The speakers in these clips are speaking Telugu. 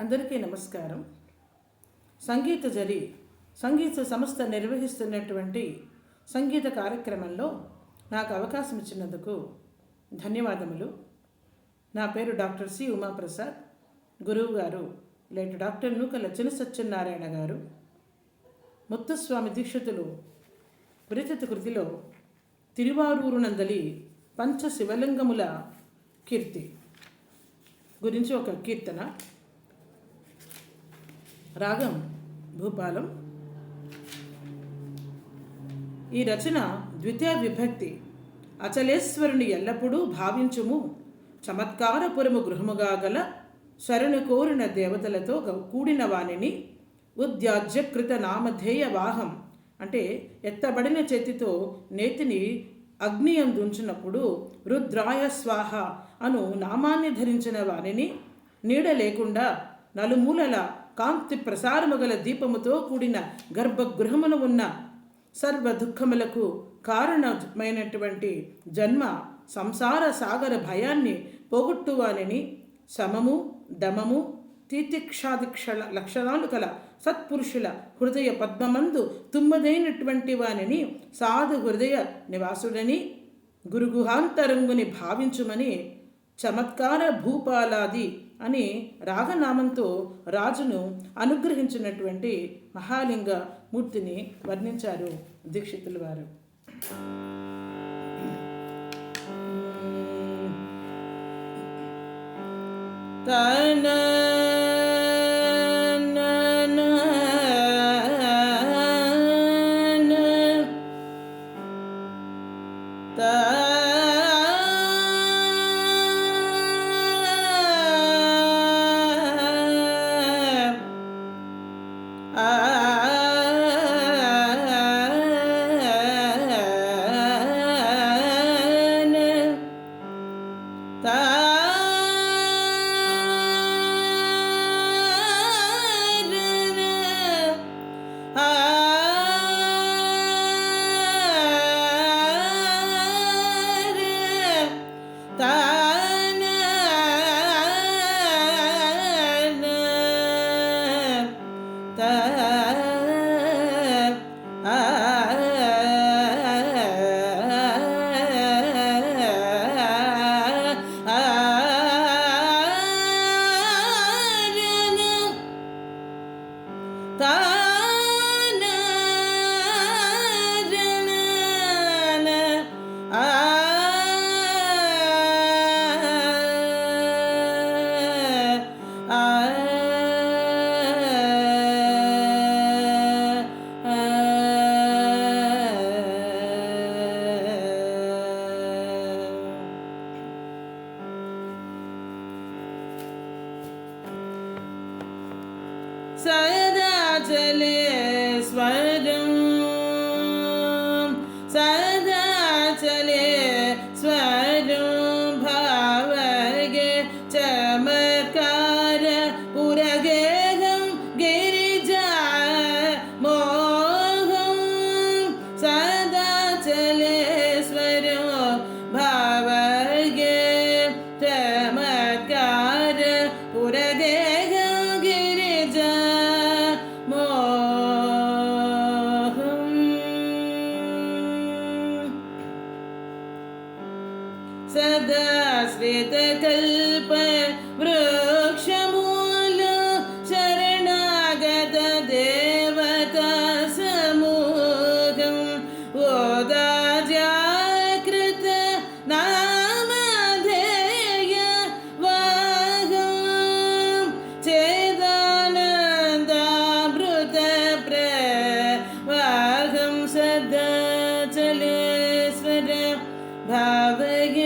అందరికీ నమస్కారం. సంగీత జరి సంగీత సంస్థ నిర్వహిస్తున్నటువంటి సంగీత కార్యక్రమంలో నాకు అవకాశం ఇచ్చినందుకు ధన్యవాదములు. నా పేరు డాక్టర్ సి ఉమాప్రసాద్. గురువు గారు లేటి డాక్టర్ నూకల చిన సత్యనారాయణ గారు. ముత్తుస్వామి దీక్షితులు విరచిత కృతిలో తిరువారూరు నందలి పంచ శివలింగముల కీర్తి గురించి ఒక కీర్తన. రాగం భూపాలం. ఈ రచన ద్వితీయ విభక్తి. అచలేశ్వరుని ఎల్లప్పుడూ భావించుము. చమత్కారపురము గృహముగా గల శరణు కోరిన దేవతలతో కూడిన వానిని ఉద్యాజ్యకృత నామధేయ వాహం అంటే ఎత్తబడిన చేతితో నేతిని అగ్నియం అందుంచినప్పుడు రుద్రాయ స్వాహ అను నామాన్ని ధరించిన వానిని నీడ లేకుండా నలుమూలల కాంతి ప్రసారము గల దీపముతో కూడిన గర్భగృహమున ఉన్న సర్వ దుఃఖములకు కారణమైనటువంటి జన్మ సంసార సాగర భయాన్ని పోగొట్టువానిని సమము దమము తితిక్షాదిక్ష లక్షణాలు కల సత్పురుషుల హృదయ పద్మమందు తుమ్మదైనటువంటి వానిని సాధు హృదయ నివాసుడని గురుగుహాంతరంగుని భావించుమని చమత్కార భూపాలాది అని రాగనామంతో రాజును అనుగ్రహించినటువంటి మహాలింగ మూర్తిని వర్ణించారు దీక్షితుల వారు. తన তা जले കൽപ വൃക്ഷമൂല ശരണാഗത ദേവത സമൂഹം ഓദാജാകൃത നാമധേയ വാഹം ചേദാനന്ദാമൃത പ്രവാഹം സദാ ചലേശ്വര ഭാവയ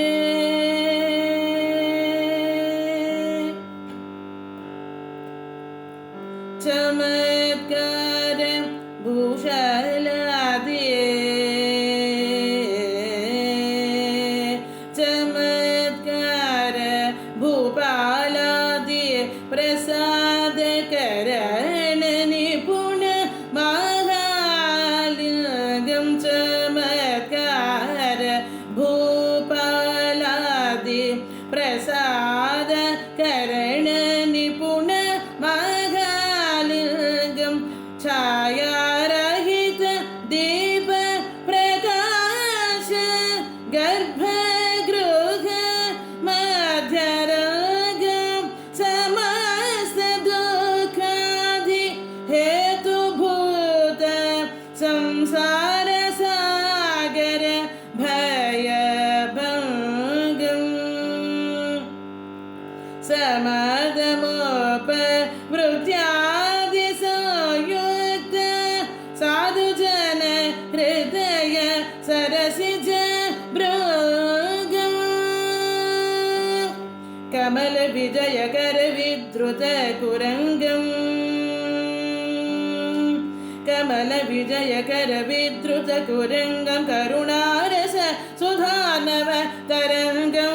वृत्यादिसंयुक्त साधुजन हृदय सरसिज भृग कमलविजयकरविद्रुतकुरङ्गम् कमलविजयकरविद्रुतकुरङ्गं करुणारस सुधानव तरङ्गम्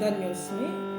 धन्योस्मि।